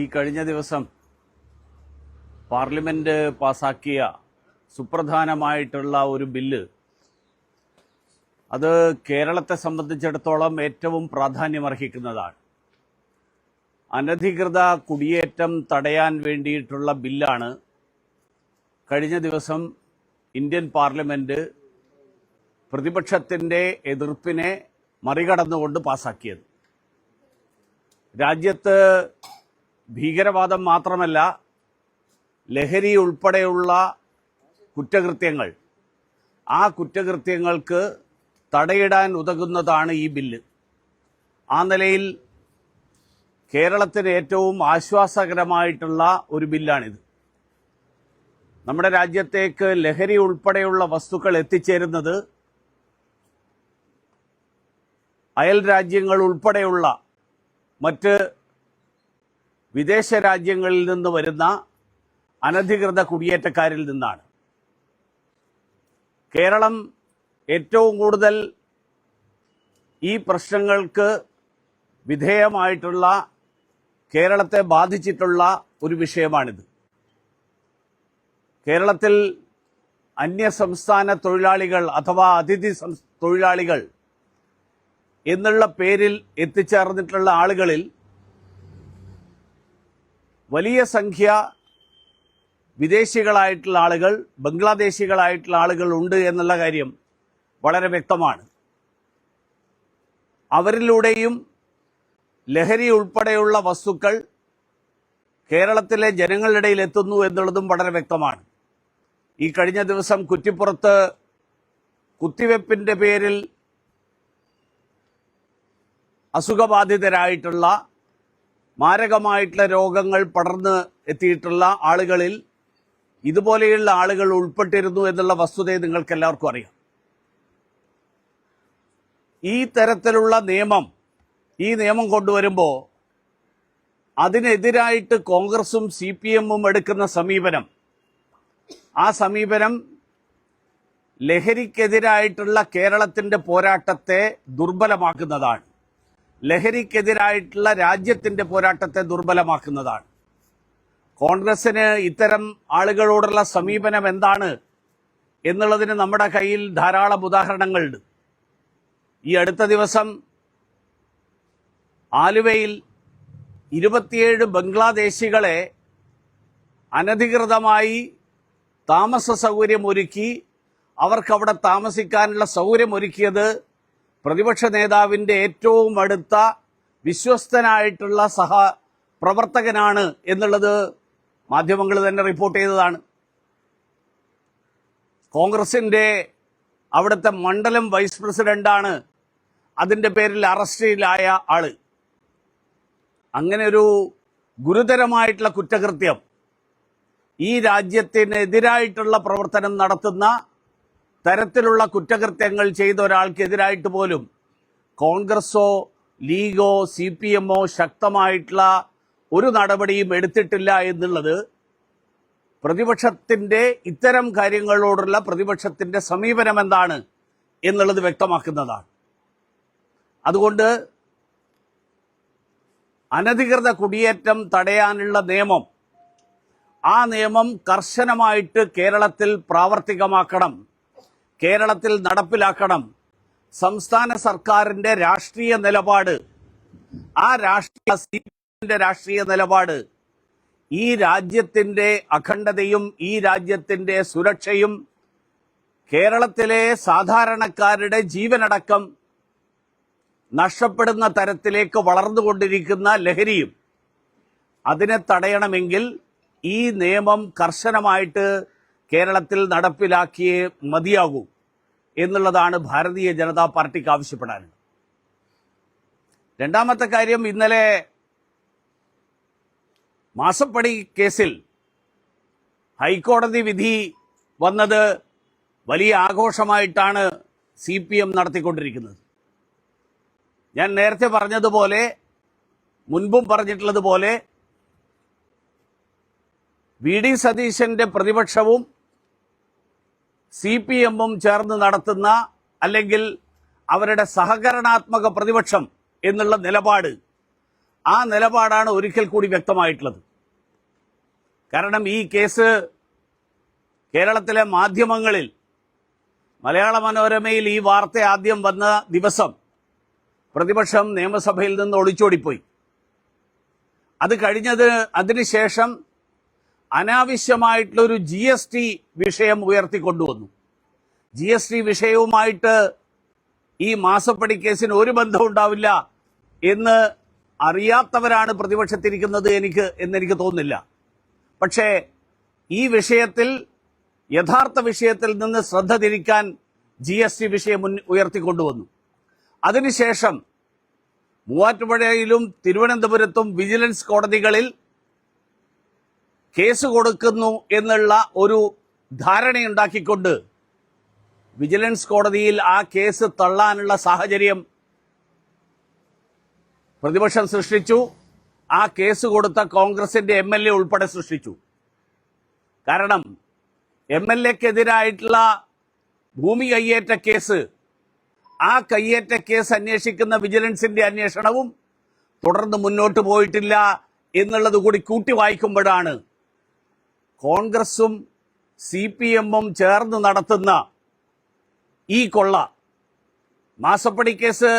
ഈ കഴിഞ്ഞ ദിവസം പാർലമെന്റ് പാസാക്കിയ സുപ്രധാനമായിട്ടുള്ള ഒരു ബില്ല് അത് കേരളത്തെ സംബന്ധിച്ചിടത്തോളം ഏറ്റവും പ്രാധാന്യമർഹിക്കുന്നതാണ്. അനധികൃത കുടിയേറ്റം തടയാൻ വേണ്ടിയിട്ടുള്ള ബില്ലാണ് കഴിഞ്ഞ ദിവസം ഇന്ത്യൻ പാർലമെന്റ് പ്രതിപക്ഷത്തിന്റെ എതിർപ്പിനെ മറികടന്നുകൊണ്ട് പാസാക്കിയത്. രാജ്യത്ത് ഭീകരവാദം മാത്രമല്ല ലഹരി ഉൾപ്പെടെയുള്ള കുറ്റകൃത്യങ്ങൾ. ആ കുറ്റകൃത്യങ്ങൾക്ക് തടയിടാൻ ഉതകുന്നതാണ് ഈ ബില്ല്. ആ നിലയിൽ കേരളത്തിന് ഏറ്റവും ആശ്വാസകരമായിട്ടുള്ള ഒരു ബില്ലാണിത്. നമ്മുടെ രാജ്യത്തേക്ക് ലഹരി ഉൾപ്പെടെയുള്ള വസ്തുക്കൾ എത്തിച്ചേരുന്നത് അയൽ രാജ്യങ്ങൾ ഉൾപ്പെടെയുള്ള മറ്റ് വിദേശ രാജ്യങ്ങളിൽ നിന്ന് വരുന്ന അനധികൃത കുടിയേറ്റക്കാരിൽ നിന്നാണ്. കേരളം ഏറ്റവും കൂടുതൽ ഈ പ്രശ്നങ്ങൾക്ക് വിധേയമായിട്ടുള്ള കേരളത്തെ ബാധിച്ചിട്ടുള്ള ഒരു വിഷയമാണിത്. കേരളത്തിൽ അന്യസംസ്ഥാന തൊഴിലാളികൾ അഥവാ അതിഥി തൊഴിലാളികൾ എന്നുള്ള പേരിൽ എത്തിച്ചേർന്നിട്ടുള്ള ആളുകളിൽ വലിയ സംഖ്യ വിദേശികളായിട്ടുള്ള ആളുകൾ ബംഗ്ലാദേശികളായിട്ടുള്ള ആളുകൾ ഉണ്ട് എന്നുള്ള കാര്യം വളരെ വ്യക്തമാണ്. അവരിലൂടെയും ലഹരി ഉൾപ്പെടെയുള്ള വസ്തുക്കൾ കേരളത്തിലെ ജനങ്ങളുടെ ഇടയിൽ എത്തുന്നു എന്നുള്ളതും വളരെ വ്യക്തമാണ്. ഈ കഴിഞ്ഞ ദിവസം കുറ്റിപ്പുറത്ത് കുത്തിവെപ്പിന്റെ പേരിൽ അസുഖബാധിതരായിട്ടുള്ള മാരകമായിട്ടുള്ള രോഗങ്ങൾ പടർന്ന് എത്തിയിട്ടുള്ള ആളുകളിൽ ഇതുപോലെയുള്ള ആളുകൾ ഉൾപ്പെട്ടിരുന്നു എന്നുള്ള വസ്തുതയെ നിങ്ങൾക്ക് എല്ലാവർക്കും അറിയാം. ഈ തരത്തിലുള്ള നിയമം ഈ നിയമം കൊണ്ടുവരുമ്പോൾ അതിനെതിരായിട്ട് കോൺഗ്രസും സി പി എമ്മും എടുക്കുന്ന സമീപനം ആ സമീപനം ലഹരിക്കെതിരായിട്ടുള്ള കേരളത്തിന്റെ പോരാട്ടത്തെ ദുർബലമാക്കുന്നതാണ്. ലഹരിക്കെതിരായിട്ടുള്ള രാജ്യത്തിന്റെ പോരാട്ടത്തെ ദുർബലമാക്കുന്നതാണ്. കോൺഗ്രസിന് ഇത്തരം ആളുകളോടുള്ള സമീപനം എന്താണ് എന്നുള്ളതിന് നമ്മുടെ കയ്യിൽ ധാരാളം ഉദാഹരണങ്ങളുണ്ട്. ഈ അടുത്ത ദിവസം ആലുവയിൽ ഇരുപത്തിയേഴ് ബംഗ്ലാദേശികളെ അനധികൃതമായി താമസ സൗകര്യമൊരുക്കി അവർക്കവിടെ താമസിക്കാനുള്ള സൗകര്യമൊരുക്കിയത് പ്രതിപക്ഷ നേതാവിന്റെ ഏറ്റവും അടുത്ത വിശ്വസ്തനായിട്ടുള്ള സഹ പ്രവർത്തകനാണ് എന്നുള്ളത് മാധ്യമങ്ങൾ തന്നെ റിപ്പോർട്ട് ചെയ്തതാണ്. കോൺഗ്രസിന്റെ അവിടുത്തെ മണ്ഡലം വൈസ് പ്രസിഡന്റാണ്. അതിന്റെ പേരിൽ അറസ്റ്റിലായ ആൾ. അങ്ങനെ ഒരു ഗുരുതരമായിട്ടുള്ള കുറ്റകൃത്യം ഈ രാജ്യത്തിനെതിരായിട്ടുള്ള പ്രവർത്തനം നടത്തുന്ന തരത്തിലുള്ള കുറ്റകൃത്യങ്ങൾ ചെയ്ത ഒരാൾക്കെതിരായിട്ട് പോലും കോൺഗ്രസോ ലീഗോ സി പി എമ്മോ ശക്തമായിട്ടുള്ള ഒരു നടപടിയും എടുത്തിട്ടില്ല എന്നുള്ളത് പ്രതിപക്ഷത്തിന്റെ ഇത്തരം കാര്യങ്ങളോടുള്ള പ്രതിപക്ഷത്തിന്റെ സമീപനം എന്താണ് എന്നുള്ളത് വ്യക്തമാക്കുന്നതാണ്. അതുകൊണ്ട് അനധികൃത കുടിയേറ്റം തടയാനുള്ള നിയമം ആ നിയമം കർശനമായിട്ട് കേരളത്തിൽ പ്രാവർത്തികമാക്കണം. കേരളത്തിൽ നടപ്പിലാക്കണം. സംസ്ഥാന സർക്കാരിന്റെ രാഷ്ട്രീയ നിലപാട്. ആ രാഷ്ട്രീയ സീറ്റിന്റെ രാഷ്ട്രീയ നിലപാട്. ഈ രാജ്യത്തിന്റെ അഖണ്ഡതയും ഈ രാജ്യത്തിന്റെ സുരക്ഷയും കേരളത്തിലെ സാധാരണക്കാരുടെ ജീവനടക്കം നഷ്ടപ്പെടുന്ന തരത്തിലേക്ക് വളർന്നുകൊണ്ടിരിക്കുന്ന ലഹരിയും അതിനെ തടയണമെങ്കിൽ ഈ നിയമം കർശനമായിട്ട് കേരളത്തിൽ നടപ്പിലാക്കിയേ മതിയാകൂ എന്നുള്ളതാണ് ഭാരതീയ ജനതാ പാർട്ടിക്ക് ആവശ്യപ്പെടാനുള്ളത് രണ്ടാമത്തെ കാര്യം ഇന്നലെ മാസപ്പടി കേസിൽ ഹൈക്കോടതി വിധി വന്നത് വലിയ ആഘോഷമായിട്ടാണ് സി പി എം നടത്തിക്കൊണ്ടിരിക്കുന്നത്. ഞാൻ നേരത്തെ പറഞ്ഞതുപോലെ മുൻപും പറഞ്ഞിട്ടുള്ളതുപോലെ വി ഡി സതീശന്റെ പ്രതിപക്ഷവും സി പി എമ്മും ചേർന്ന് നടത്തുന്ന അല്ലെങ്കിൽ അവരുടെ സഹകരണാത്മക പ്രതിപക്ഷം എന്നുള്ള നിലപാട് ആ നിലപാടാണ് ഒരിക്കൽ കൂടി വ്യക്തമായിട്ടുള്ളത്. കാരണം ഈ കേസ് കേരളത്തിലെ മാധ്യമങ്ങളിൽ മലയാള മനോരമയിൽ ഈ വാർത്ത ആദ്യം വന്ന ദിവസം പ്രതിപക്ഷം നിയമസഭയിൽ നിന്ന് ഒളിച്ചോടിപ്പോയി. അത് കഴിഞ്ഞത് അതിനുശേഷം അനാവശ്യമായിട്ടുള്ളൊരു ജി എസ് ടി വിഷയം ഉയർത്തിക്കൊണ്ടുവന്നു. ജി എസ് ടി വിഷയവുമായിട്ട് ഈ മാസപ്പടി കേസിന് ഒരു ബന്ധവും ഉണ്ടാവില്ല എന്ന് അറിയാത്തവരാണ് പ്രതിപക്ഷത്തിരിക്കുന്നത് എനിക്ക് എന്നെനിക്ക് തോന്നുന്നില്ല. പക്ഷേ ഈ വിഷയത്തിൽ യഥാർത്ഥ വിഷയത്തിൽ നിന്ന് ശ്രദ്ധ തിരിക്കാൻ ജി എസ് ടി വിഷയം മുൻ ഉയർത്തിക്കൊണ്ടുവന്നു. അതിനുശേഷം മൂവാറ്റുപുഴയിലും തിരുവനന്തപുരത്തും വിജിലൻസ് കോടതികളിൽ കേസ് കൊടുക്കുന്നു എന്നുള്ള ഒരു ധാരണയുണ്ടാക്കിക്കൊണ്ട് വിജിലൻസ് കോടതിയിൽ ആ കേസ് തള്ളാനുള്ള സാഹചര്യം പ്രതിപക്ഷം സൃഷ്ടിച്ചു. ആ കേസ് കൊടുത്ത കോൺഗ്രസിന്റെ എം എൽ എ ഉൾപ്പെടെ സൃഷ്ടിച്ചു. കാരണം എം എൽ എക്കെതിരായിട്ടുള്ള ഭൂമി കയ്യേറ്റ കേസ് ആ കയ്യേറ്റ കേസ് അന്വേഷിക്കുന്ന വിജിലൻസിന്റെ അന്വേഷണവും തുടർന്ന് മുന്നോട്ട് പോയിട്ടില്ല എന്നുള്ളത് കൂടി കൂട്ടി വായിക്കുമ്പോഴാണ് കോൺഗ്രസും സി പി എമ്മും ചേർന്ന് നടത്തുന്ന ഈ കൊള്ള മാസപ്പടി കേസ്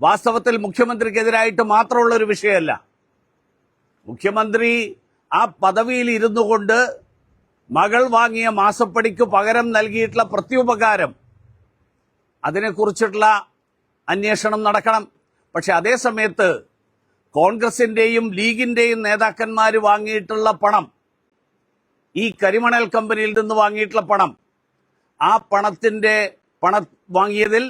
വാസ്തവത്തിൽ മുഖ്യമന്ത്രിക്കെതിരായിട്ട് മാത്രമുള്ള ഒരു വിഷയമല്ല. മുഖ്യമന്ത്രി ആ പദവിയിൽ ഇരുന്നു കൊണ്ട് മകൾ വാങ്ങിയ മാസപ്പടിക്ക് പകരം നൽകിയിട്ടുള്ള പ്രത്യുപകാരം അതിനെക്കുറിച്ചിട്ടുള്ള അന്വേഷണം നടക്കണം. പക്ഷെ അതേ സമയത്ത് കോൺഗ്രസിന്റെയും ലീഗിന്റെയും നേതാക്കന്മാർ വാങ്ങിയിട്ടുള്ള പണം ഈ കരിമണൽ കമ്പനിയിൽ നിന്ന് വാങ്ങിയിട്ടുള്ള പണം. ആ പണത്തിന്റെ പണ വാങ്ങിയതിൽ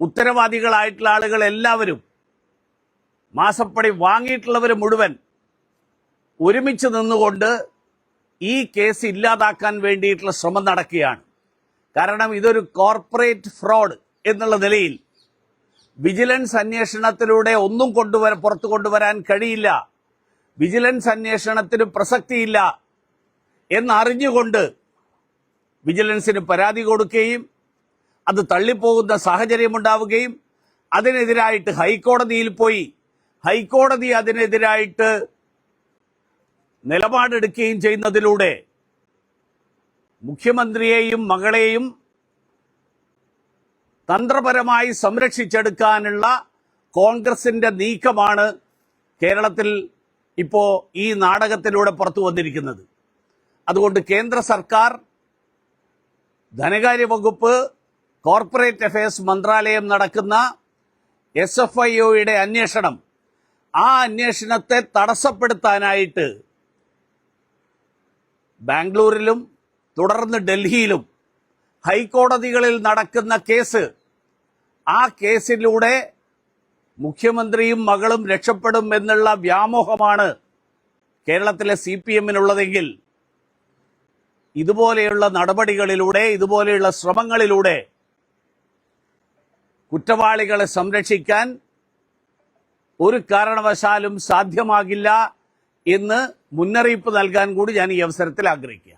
ഉത്തരവാദികളായിട്ടുള്ള ആളുകൾ എല്ലാവരും മാസപ്പടി വാങ്ങിയിട്ടുള്ളവർ മുഴുവൻ ഒരുമിച്ച് നിന്നുകൊണ്ട് ഈ കേസ് ഇല്ലാതാക്കാൻ വേണ്ടിയിട്ടുള്ള ശ്രമം നടക്കുകയാണ്. കാരണം ഇതൊരു കോർപ്പറേറ്റ് ഫ്രോഡ് എന്നുള്ള നിലയിൽ വിജിലൻസ് അന്വേഷണത്തിലൂടെ ഒന്നും കൊണ്ടുവര പുറത്തു കൊണ്ടുവരാൻ കഴിയില്ല. വിജിലൻസ് അന്വേഷണത്തിന് പ്രസക്തിയില്ല. എന്നറിഞ്ഞുകൊണ്ട് വിജിലൻസിന് പരാതി കൊടുക്കുകയും അത് തള്ളിപ്പോകുന്ന സാഹചര്യമുണ്ടാവുകയും അതിനെതിരായിട്ട് ഹൈക്കോടതിയിൽ പോയി ഹൈക്കോടതി അതിനെതിരായിട്ട് നിലപാടെടുക്കുകയും ചെയ്യുന്നതിലൂടെ മുഖ്യമന്ത്രിയെയും മകളെയും തന്ത്രപരമായി സംരക്ഷിച്ചെടുക്കാനുള്ള കോൺഗ്രസിന്റെ നീക്കമാണ് കേരളത്തിൽ ഇപ്പോ ഈ നാടകത്തിലൂടെ പുറത്തു വന്നിരിക്കുന്നത്. അതുകൊണ്ട് കേന്ദ്ര സർക്കാർ ധനകാര്യ വകുപ്പ് കോർപ്പറേറ്റ് അഫയേഴ്സ് മന്ത്രാലയം നടക്കുന്ന എസ് എഫ് ഐ ഒയുടെ അന്വേഷണം. ആ അന്വേഷണത്തെ തടസ്സപ്പെടുത്താനായിട്ട് ബാംഗ്ലൂരിലും തുടർന്ന് ഡൽഹിയിലും ഹൈക്കോടതികളിൽ നടക്കുന്ന കേസ്. ആ കേസിലൂടെ മുഖ്യമന്ത്രിയും മകളും രക്ഷപ്പെടും എന്നുള്ള വ്യാമോഹമാണ് കേരളത്തിലെ സി പി എമ്മിനുള്ളതെങ്കിൽ ഇതുപോലെയുള്ള നടപടികളിലൂടെ ഇതുപോലെയുള്ള ശ്രമങ്ങളിലൂടെ കുറ്റവാളികളെ സംരക്ഷിക്കാൻ ഒരു കാരണവശാലും സാധ്യമാകില്ല എന്ന് മുന്നറിയിപ്പ് നൽകാൻ കൂടി ഞാൻ ഈ അവസരത്തിൽ ആഗ്രഹിക്കുക